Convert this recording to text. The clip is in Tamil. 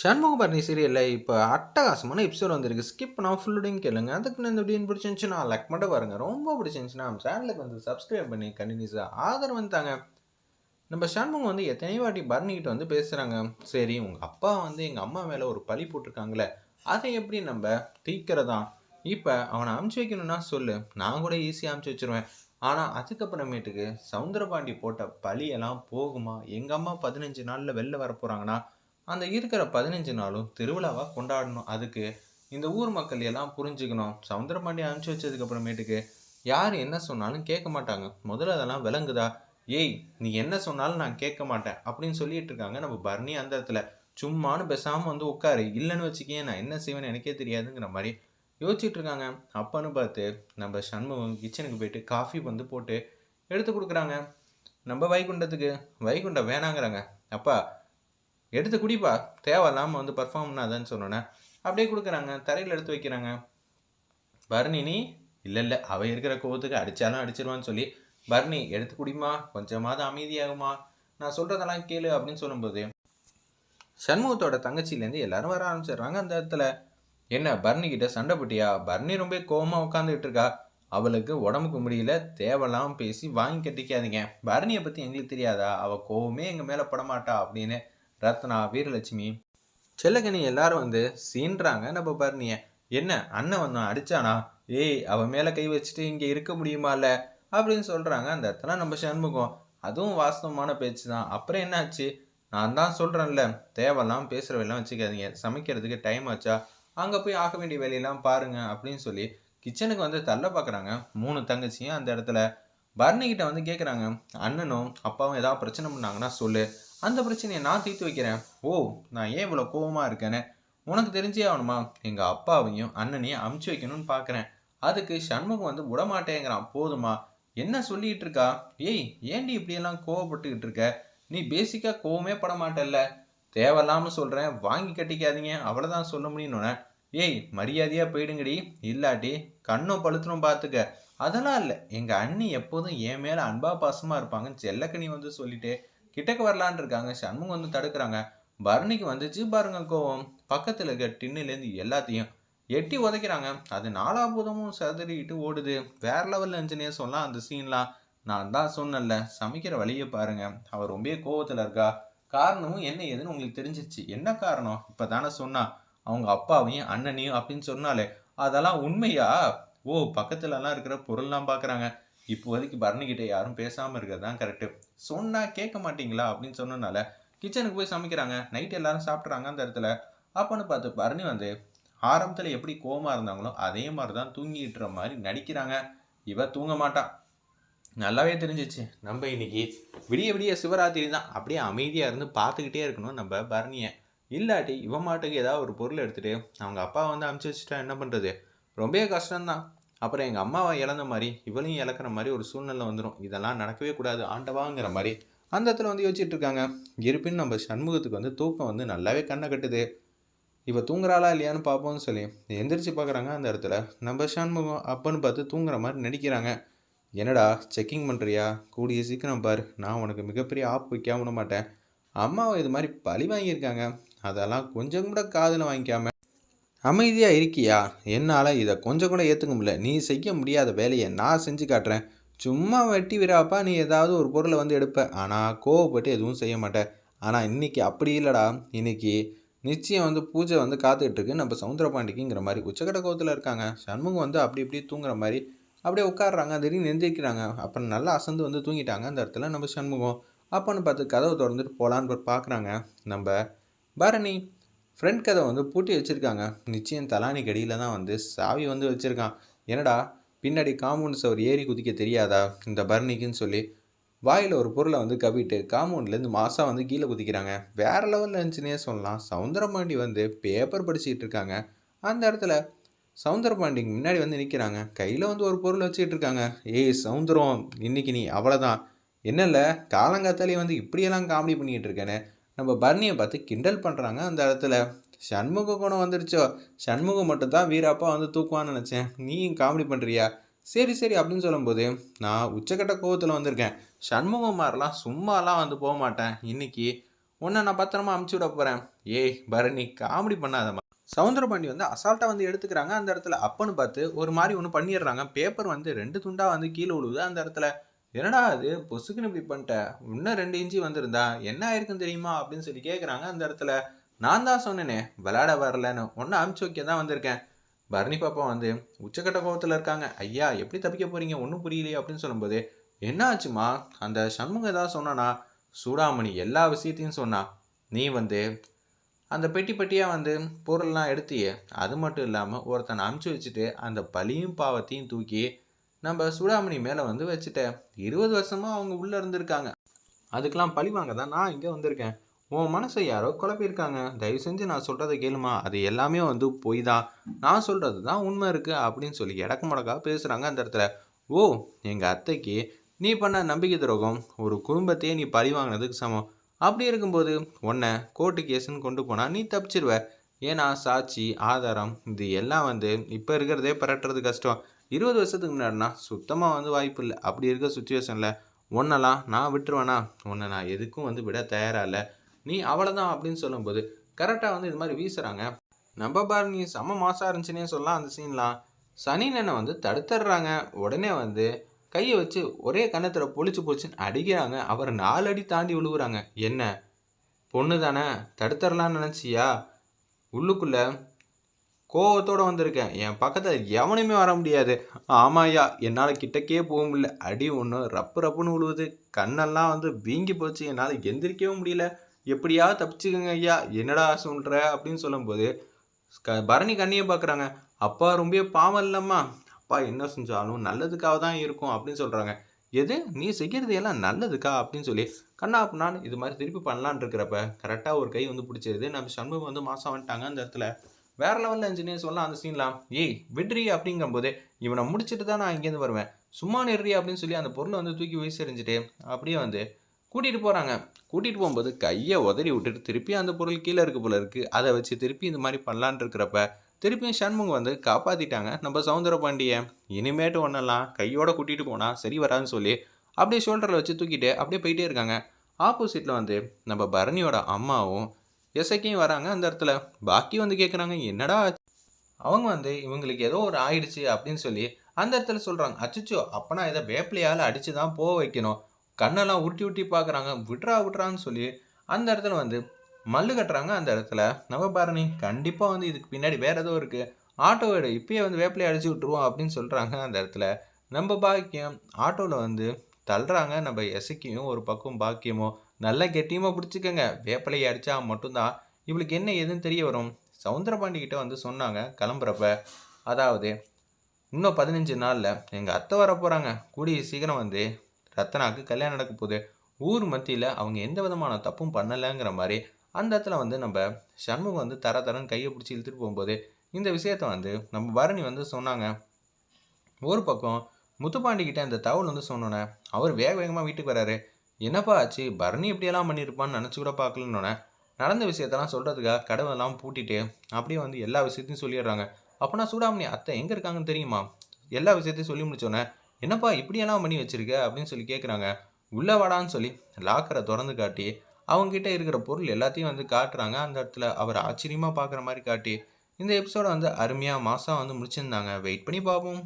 சண்முகபரணி சீரியலில் இப்போ அட்டகாசமான எபிசோட் வந்திருக்கு. ஸ்கிப் பண்ணால் ஃபுல்லுடையும் கேளுங்க. அதுக்கு இந்த வீடியோ பிடிச்சிருந்துச்சுன்னா லைக் மட்டும் பாருங்க. ரொம்ப பிடிச்சிருந்துச்சுன்னா நம்ம சேனலுக்கு வந்து சப்ஸ்கிரைப் பண்ணி கண்டினியூஸாக ஆதரவு வந்தாங்க நம்ம சண்முகம் வந்து எத்தனை வாட்டி பரணிக்கிட்ட வந்து பேசுகிறாங்க சரி உங்கள் அப்பா வந்து எங்கள் அம்மா மேலே ஒரு பழி போட்டிருக்காங்களே அதை எப்படி நம்ம தீக்கிறதா இப்போ அவனை அமுச்சு வைக்கணும்னா சொல்லு. நான் கூட ஈஸியாக அமுச்சு வச்சிருவேன். ஆனால் அதுக்கப்புறமேட்டுக்கு சவுந்தரபாண்டி போட்ட பழியெல்லாம் போகுமா? எங்கள் அம்மா பதினஞ்சு நாளில் வெளில வர போகிறாங்கன்னா அந்த இருக்கிற பதினஞ்சு நாளும் திருவிழாவாக கொண்டாடணும். அதுக்கு இந்த ஊர் மக்கள் எல்லாம் புரிஞ்சுக்கணும். சவுந்தரபாண்டி அனுப்பிச்சு வச்சதுக்கு அப்புறமேட்டுக்கு யார் என்ன சொன்னாலும் கேட்க மாட்டாங்க. முதல்ல அதெல்லாம் விளங்குதா? ஏய் நீ என்ன சொன்னாலும் நான் கேட்க மாட்டேன் அப்படின்னு சொல்லிட்டு இருக்காங்க நம்ம பரணி அந்த இடத்துல. சும்மானு பேசாமல் வந்து உட்காரு. இல்லைன்னு வச்சுக்கேன் நான் என்ன செய்வேன்னு எனக்கே தெரியாதுங்கிற மாதிரி யோசிச்சுட்டு இருக்காங்க. அப்பன்னு பார்த்து நம்ம சண்முகம் கிச்சனுக்கு போயிட்டு காஃபி வந்து போட்டு எடுத்து கொடுக்குறாங்க. நம்ம வைகுண்டத்துக்கு வைகுண்டம் வேணாங்கிறாங்க. அப்பா எடுத்து குடிப்பா. தேவையில்லாமல் வந்து பர்ஃபார்ம் பண்ணாதன்னு சொன்னோன்னே அப்படியே கொடுக்குறாங்க. தரையில் எடுத்து வைக்கிறாங்க. பர்ணினி நீ? இல்லை இல்லை. அவள் இருக்கிற கோவத்துக்கு அடித்தாலும் அடிச்சிருவான்னு சொல்லி பர்ணி எடுத்து குடிமா கொஞ்சமாவது அமைதியாகுமா. நான் சொல்கிறதெல்லாம் கேளு அப்படின்னு சொல்லும்போது சண்முகத்தோட தங்கச்சியிலேருந்து எல்லாரும் வர ஆரம்பிச்சிடுறாங்க அந்த இடத்துல. என்ன பர்னி கிட்ட சண்டை போட்டியா? பர்னி ரொம்ப கோவமாக உட்காந்துக்கிட்டு இருக்கா. அவளுக்கு உடம்புக்கு முடியல. தேவையில்லாமல் பேசி வாங்கி கட்டிக்காதீங்க. பரணியை பற்றி எங்களுக்கு தெரியாதா? அவள் கோவமே எங்கள் மேலே படமாட்டா அப்படின்னு ரத்னா வீரலட்சுமி செல்லகனி எல்லாரும் வந்து சீன்றாங்க. நம்ம பரணிய என்ன? அண்ணன் வந்தான் அடிச்சானா? ஏய் அவன் மேலே கை வச்சுட்டு இங்கே இருக்க முடியுமால அப்படின்னு சொல்கிறாங்க அந்த இடத்துல நம்ம சண்முகம். அதுவும் வாஸ்தவமான பேச்சு தான் அப்புறம் என்னாச்சு? நான் தான் சொல்கிறேன்ல தேவையெல்லாம் பேசுகிறவெல்லாம் வச்சுக்காதீங்க. சமைக்கிறதுக்கு டைம் ஆச்சா? அங்கே போய் ஆக வேண்டிய வேலையெல்லாம் பாருங்க அப்படின்னு சொல்லி கிச்சனுக்கு வந்து தள்ள பார்க்குறாங்க மூணு தங்கச்சியும் அந்த இடத்துல. பரணி வந்து கேட்குறாங்க அண்ணனும் அப்பாவும் ஏதாவது பிரச்சனை பண்ணாங்கன்னா சொல்லு. அந்த பிரச்சனையை நான் தீர்த்து வைக்கிறேன். ஓ நான் ஏன் இவ்வளோ கோவமாக இருக்கேன்னு? உனக்கு தெரிஞ்சே ஆகணுமா? எங்கள் அப்பாவையும் அண்ணனையும் அமுச்சு வைக்கணும்னு பார்க்குறேன் அதுக்கு சண்முகம் வந்து விடமாட்டேங்கிறான். போதுமா? என்ன சொல்லிகிட்டு இருக்கா? ஏய் ஏண்டி இப்படியெல்லாம் கோவப்பட்டுக்கிட்டு இருக்க? நீ பேசிக்காக கோவமே பட மாட்டல்ல. தேவையில்லாமல் சொல்கிறேன் வாங்கி கட்டிக்காதீங்க. அவ்வளோதான் சொல்ல முடியும்னு ஏய் மரியாதையாக போயிடுங்கடி. இல்லாட்டி கண்ணும் பழுத்தணும் பார்த்துக்க அதெல்லாம் இல்லை. எங்கள் அண்ணி எப்போதும் என் மேலே அன்பா பாசமாக இருப்பாங்கன்னு செல்லக்கனி வந்து சொல்லிட்டு கிட்டக்க வரலான் இருக்காங்க. சண்முகம் வந்து தடுக்கிறாங்க. பரணிக்கு வந்துச்சு பாருங்க கோவம். பக்கத்தில் இருக்க டின்னுலேருந்து எல்லாத்தையும் எட்டி உதைக்கிறாங்க. அது நாலாபூதமும் சதறிட்டு ஓடுது. வேற லெவலில் இருந்துச்சுன்னே சொல்லலாம் அந்த சீன்லாம் நான் தான் சொன்னேன்ல சமைக்கிற வழியை பாருங்க. அவர் ரொம்ப கோவத்தில் இருக்கா. காரணமும் என்ன ஏதுன்னு உங்களுக்கு தெரிஞ்சிச்சு என்ன காரணம்? இப்போ தானே சொன்னா. அவங்க அப்பாவையும் அண்ணனையும் அப்படின்னு சொன்னாலே அதெல்லாம் உண்மையா? ஓ பக்கத்துலலாம் இருக்கிற பொருள்லாம் பார்க்குறாங்க இப்போதைக்கு பரணிக்கிட்ட யாரும் பேசாமல் இருக்கிறது தான் கரெக்டு சொன்னால் கேட்க மாட்டீங்களா அப்படின்னு சொன்னனால கிச்சனுக்கு போய் சமைக்கிறாங்க. நைட் எல்லாரும் சாப்பிட்றாங்க அந்த இடத்துல. அப்போன்னு பார்த்து பரணி வந்து ஆரம்பத்தில் எப்படி கோவமாக இருந்தாங்களோ அதே மாதிரி தான் தூங்கிட்டுற மாதிரி நடிக்கிறாங்க. இவ தூங்க மாட்டான் நல்லாவே தெரிஞ்சிச்சு. நம்ம இன்னைக்கு விடிய விடிய சிவராத்திரி தான். அப்படியே அமைதியாக இருந்து பார்த்துக்கிட்டே இருக்கணும் நம்ம பரணியை. இல்லாட்டி இவன் மாட்டுக்கு ஏதாவது ஒரு பொருள் எடுத்துகிட்டு அவங்க அப்பா வந்து அமுச்சு வச்சுட்டா என்ன பண்ணுறது ரொம்பவே கஷ்டம்தான். அப்புறம் எங்கள் அம்மாவை இழந்த மாதிரி இவளையும் இழக்கிற மாதிரி ஒரு சூழ்நிலை வந்துடும் இதெல்லாம் நடக்கவே கூடாது ஆண்டவாங்கிற மாதிரி. அந்த இடத்துல வந்து யோசிச்சுட்டு இருக்காங்க. இருப்பினும் நம்ம சண்முகத்துக்கு வந்து தூக்கம் வந்து நல்லாவே கண்ணை கட்டுது. இப்போ தூங்குறாளா இல்லையான்னு பார்ப்போம்னு சொல்லி எந்திரிச்சு பார்க்குறாங்க அந்த இடத்துல. நம்ம சண்முகம் அப்பன்னு பார்த்து தூங்குற மாதிரி நடிக்கிறாங்க. என்னடா செக்கிங் பண்ணுறியா கூடிய சீக்கிரம் பார். நான் உனக்கு மிகப்பெரிய ஆப் வைக்காம விட மாட்டேன். அம்மாவை இது மாதிரி பழி வாங்கியிருக்காங்க. அதெல்லாம் கொஞ்சம் கூட காதில் வாங்கிக்காம அமைதியாக இருக்கியா? என்னால் இதை கொஞ்சம் கூட ஏற்றுக்க முடியல. நீ செய்ய முடியாத வேலையை நான் செஞ்சு காட்டுறேன். சும்மா வெட்டி விராப்பா நீ ஏதாவது ஒரு பொருளை வந்து எடுப்ப. ஆனால் கோவப்பட்டு எதுவும் செய்ய மாட்டேன் ஆனால் இன்னைக்கு அப்படி இல்லைடா. இன்னைக்கு நிச்சயம் வந்து பூஜை வந்து காத்துக்கிட்டு இருக்கு. நம்ம சவுந்தரபாண்டிக்குங்கிற மாதிரி உச்சக்கட்ட கோவத்தில் இருக்காங்க. சண்முகம் வந்து அப்படி இப்படி தூங்குற மாதிரி அப்படியே உட்காடுறாங்க திடீர்னு எந்திரிக்கிறாங்க. அப்புறம் நல்லா அசந்து வந்து தூங்கிட்டாங்க அந்த இடத்துல நம்ம சண்முகம். அப்போன்னு பார்த்து கதவை திறந்துட்டு போகலான்னு பார்க்குறாங்க நம்ம பரணி ஃப்ரண்ட் கதை வந்து பூட்டி வச்சுருக்காங்க. நிச்சயம் தலானி கடியில் தான் வந்து சாவி வந்து வச்சுருக்கான். என்னடா? பின்னாடி காம்பவுண்ட் சவர் ஏறி குதிக்க தெரியாதா? இந்த பர்னிக்குன்னு சொல்லி வாயில் ஒரு பொருளை வந்து கவிட்டு காம்பவுண்ட்லேருந்து மாதம் வந்து கீழே குதிக்கிறாங்க. வேறு லெவலில் இருந்துச்சுன்னே சொல்லலாம். சவுந்தரபாண்டி வந்து பேப்பர் படிச்சுக்கிட்டு இருக்காங்க. அந்த இடத்துல சவுந்தரபாண்டிக்கு முன்னாடி வந்து நிற்கிறாங்க கையில் வந்து ஒரு பொருள் வச்சுக்கிட்டு இருக்காங்க. ஏய் சவுந்தரம் இன்னைக்கு நீ அவ்வளோதான் என்னல்ல காலங்காத்தாலே வந்து இப்படியெல்லாம் காமெடி பண்ணிக்கிட்டு இருக்கேன்னு. நம்ம பரணியை பார்த்து கிண்டல் பண்ணுறாங்க அந்த இடத்துல. சண்முக குணம் வந்துடுச்சோ சண்முகம் மட்டும் தான் வீராப்பா வந்து தூக்குவான்னு நினச்சேன். நீயும் காமெடி பண்ணுறியா சரி சரி அப்படின்னு சொல்லும்போது நான் உச்சக்கட்ட கோவத்தில் வந்திருக்கேன். சண்முகம் மாதிரிலாம் சும்மாலாம் வந்து போக மாட்டேன். இன்னைக்கு உன்னை நான் பத்திரமா அமுச்சு விட போகிறேன் ஏய் பரணி காமெடி பண்ணாதம்மா. சவுந்தரபாண்டி வந்து அசால்ட்டாக வந்து எடுத்துக்கிறாங்க அந்த இடத்துல. அப்பன்னு பார்த்து ஒரு மாதிரி ஒன்று பண்ணிடுறாங்க. பேப்பர் வந்து ரெண்டு துண்டாக வந்து கீழே விழுவுது அந்த இடத்துல. என்னடா அது? பொசுக்குன்னு இப்படி பண்ணிட்ட. இன்னும் ரெண்டு இன்ச்சு வந்திருந்தா என்ன ஆயிருக்குன்னு தெரியுமா? அப்படின்னு சொல்லி கேட்குறாங்க அந்த இடத்துல. நான் தான் சொன்னேனே விளையாட வரலன்னு. ஒன்று அமுச்சு வைக்க தான் வந்திருக்கேன். பரணி பாப்பா வந்து உச்சக்கட்ட கோவத்தில் இருக்காங்க. ஐயா எப்படி தப்பிக்க போறீங்க? ஒன்றும் புரியலையே அப்படின்னு சொல்லும்போது என்ன ஆச்சுமா? அந்த சண்முகம் ஏதாவது சொன்னானா? சூடாமணி எல்லா விஷயத்தையும் சொன்னா. நீ வந்து அந்த பெட்டி பெட்டியாக வந்து பொருள்லாம் எடுத்தியே அது மட்டும் இல்லாமல் ஒருத்தனை அமுச்சு வச்சுட்டு அந்த பலியும் பாவத்தையும் தூக்கி நம்ம சூடாமணி மேலே வந்து வச்சுட்டேன். இருபது வருஷமாக அவங்க உள்ளே இருந்திருக்காங்க. அதுக்கெலாம் பழி வாங்க தான் நான் இங்கே வந்திருக்கேன். உன் மனசை யாரோ குழப்பியிருக்காங்க. தயவு செஞ்சு நான் சொல்கிறத கேளுமா? அது எல்லாமே வந்து பொய் தான் நான் சொல்கிறது தான் உண்மை இருக்குது அப்படின்னு சொல்லி இடக்கு முடக்கா பேசுகிறாங்க அந்த இடத்துல. ஓ எங்கள் அத்தைக்கு நீ பண்ண நம்பிக்கை துரோகம். ஒரு குடும்பத்தையே நீ பழி வாங்கினதுக்கு சமம். அப்படி இருக்கும்போது உன்னை கோர்ட்டு கேஸுன்னு கொண்டு போனால் நீ தப்பிச்சிருவ. ஏன்னா சாட்சி ஆதாரம் இது எல்லாம் வந்து இப்போ இருக்கிறதே பரட்டுறது கஷ்டம். இருபது வருஷத்துக்கு முன்னாடினா சுத்தமாக வந்து வாய்ப்பு இல்லை. அப்படி இருக்க சுச்சுவேஷனில் ஒன்றெல்லாம் நான் விட்டுருவேனா? உன்னை நான் எதுக்கும் வந்து விட தயாராக இல்லை. நீ அவ்வளோதான் அப்படின்னு சொல்லும்போது கரெக்டாக வந்து இது மாதிரி வீசுகிறாங்க நம்ம பாரு நீ செம்ம மாசாக இருந்துச்சுன்னே சொல்லலாம் அந்த சீன்லாம் சனி நனை வந்து தடுத்துடுறாங்க. உடனே வந்து கையை வச்சு ஒரே கன்னத்தில் பொழிச்சு பொழிச்சுன்னு அடிக்கிறாங்க. அவர் நாலு அடி தாண்டி விழுவுறாங்க என்ன? பொண்ணு தானே தடுத்துடலான்னு நினச்சியா? உள்ளுக்குள்ளே கோவத்தோடு வந்திருக்கேன். என் பக்கத்தில் எவனுமே வர முடியாது. ஆமாய்யா என்னால் கிட்டக்கே போக முடியல. அடி ஒன்று ரப்பு ரப்புன்னு விழுவுது கண்ணெல்லாம் வந்து வீங்கி போச்சு. என்னால் எந்திரிக்கவும் முடியல. எப்படியாவது தப்பிச்சுக்கோங்க ஐயா. என்னடா சொல்கிற அப்படின்னு சொல்லும்போது க பரணி கண்ணியை பார்க்குறாங்க. அப்பா ரொம்ப பாவம் இல்லைம்மா. அப்பா என்ன செஞ்சாலும் நல்லதுக்காக தான் இருக்கும் அப்படின்னு சொல்கிறாங்க எது? நீ செய்கிறது எல்லாம் நல்லதுக்கா? அப்படின்னு சொல்லி கண்ணா நான் இது மாதிரி திருப்பி பண்ணலான் இருக்கிறப்ப கரெக்டாக ஒரு கை வந்து பிடிச்சிருது. நம்ம சண்முகம் வந்து மாதம் வந்துட்டாங்க அந்த இடத்துல. வேற லெவலில் இன்ஜினியர் சொல்லலாம் அந்த சீன்லாம் ஏய் விட்ரி அப்படிங்கும்போது இவனை முடிச்சுட்டு தான் நான் இங்கேருந்து வருவேன். சும்மா நெறி அப்படின்னு சொல்லி அந்த பொருளை வந்து தூக்கி வீசறிஞ்சிட்டு அப்படியே வந்து கூட்டிகிட்டு போகிறாங்க கூட்டிகிட்டு போகும்போது கையை உதறி விட்டுட்டு திருப்பி அந்த பொருள் கீழே இருக்க போல இருக்குது அதை வச்சு திருப்பி இந்த மாதிரி பண்ணலான் இருக்கிறப்ப திருப்பியும் சண்முகம் வந்து காப்பாற்றிட்டாங்க நம்ம சவுந்தர பாண்டிய இனிமேட்டு ஒன்றெல்லாம் கையோட கூட்டிகிட்டு போனால் சரி வராதுன்னு சொல்லி அப்படியே ஷோல்டரில் வச்சு தூக்கிட்டு அப்படியே போயிட்டே இருக்காங்க. ஆப்போசிட்டில் வந்து நம்ம பரணியோட அம்மாவும் எசைக்கையும் வராங்க அந்த இடத்துல. பாக்கி வந்து கேட்குறாங்க என்னடா அவங்க வந்து இவங்களுக்கு ஏதோ ஒரு ஆயிடுச்சு அப்படின்னு சொல்லி அந்த இடத்துல சொல்கிறாங்க அச்சச்சோ அப்பனா இதை வேப்பிலையால் அடித்து தான் போக வைக்கணும். கண்ணெல்லாம் உருட்டி உருட்டி பார்க்குறாங்க விட்றா விட்றான்னு சொல்லி அந்த இடத்துல வந்து மல்லு கட்டுறாங்க அந்த இடத்துல. நவபாரணி கண்டிப்பாக வந்து இதுக்கு பின்னாடி வேறு ஏதோ இருக்குது ஆட்டோ எடு இப்பயே வந்து வேப்பிலையை அடிச்சு விட்ருவோம் அப்படின்னு சொல்கிறாங்க அந்த இடத்துல. நம்ம பாக்கியம் ஆட்டோவில் வந்து தள்ளுறாங்க. நம்ம எசைக்கையும் ஒரு பக்கம் பாக்கியமோ நல்லா கெட்டியமாக பிடிச்சிக்கோங்க. வேப்பிலையை அடித்தா மட்டும்தான் இவளுக்கு என்ன ஏதுன்னு தெரிய வரும். சவுந்தரபாண்டிகிட்ட வந்து சொன்னாங்க கிளம்புறப்ப. அதாவது இன்னும் பதினஞ்சு நாளில் எங்கள் அத்தை வர போகிறாங்க கூடிய சீக்கிரம் வந்து ரத்தனாக்கு கல்யாணம் நடக்க போகுது. ஊர் மத்தியில் அவங்க எந்த விதமான தப்பும் பண்ணலைங்கிற மாதிரி அந்த இடத்துல வந்து நம்ம சண்முகம் வந்து தர தரன்னு கையை பிடிச்சி இழுத்துட்டு போகும்போது இந்த விஷயத்த வந்து நம்ம பரணி வந்து சொன்னாங்க. ஒரு பக்கம் முத்துப்பாண்டிக்கிட்ட அந்த தகவல் வந்து சொன்னோன்னே அவர் வேக வேகமாக வீட்டுக்கு வராரு. என்னப்பா ஆச்சு? பரணி இப்படியெல்லாம் பண்ணியிருப்பான்னு நினச்சி கூட பார்க்கலன்னொன்னே நடந்த விஷயத்தெல்லாம் சொல்கிறதுக்காக கடவுளெல்லாம் பூட்டிட்டு அப்படியே வந்து எல்லா விஷயத்தையும் சொல்லிடுறாங்க. அப்போனா சூடாமணி அத்தை எங்கே இருக்காங்கன்னு தெரியுமா? எல்லா விஷயத்தையும் சொல்லி முடிச்சோன்னே என்னப்பா இப்படியெல்லாம் பண்ணி வச்சிருக்க அப்படின்னு சொல்லி கேட்குறாங்க உள்ளே வாடான்னு சொல்லி லாக்கரை திறந்து காட்டி அவங்ககிட்ட இருக்கிற பொருள் எல்லாத்தையும் வந்து காட்டுறாங்க. அந்த இடத்துல அவர் ஆச்சரியமாக பார்க்குற மாதிரி காட்டி இந்த எபிசோடை வந்து அருமையாக மாதம் வந்து முடிச்சிருந்தாங்க. வெயிட் பண்ணி பார்ப்போம்.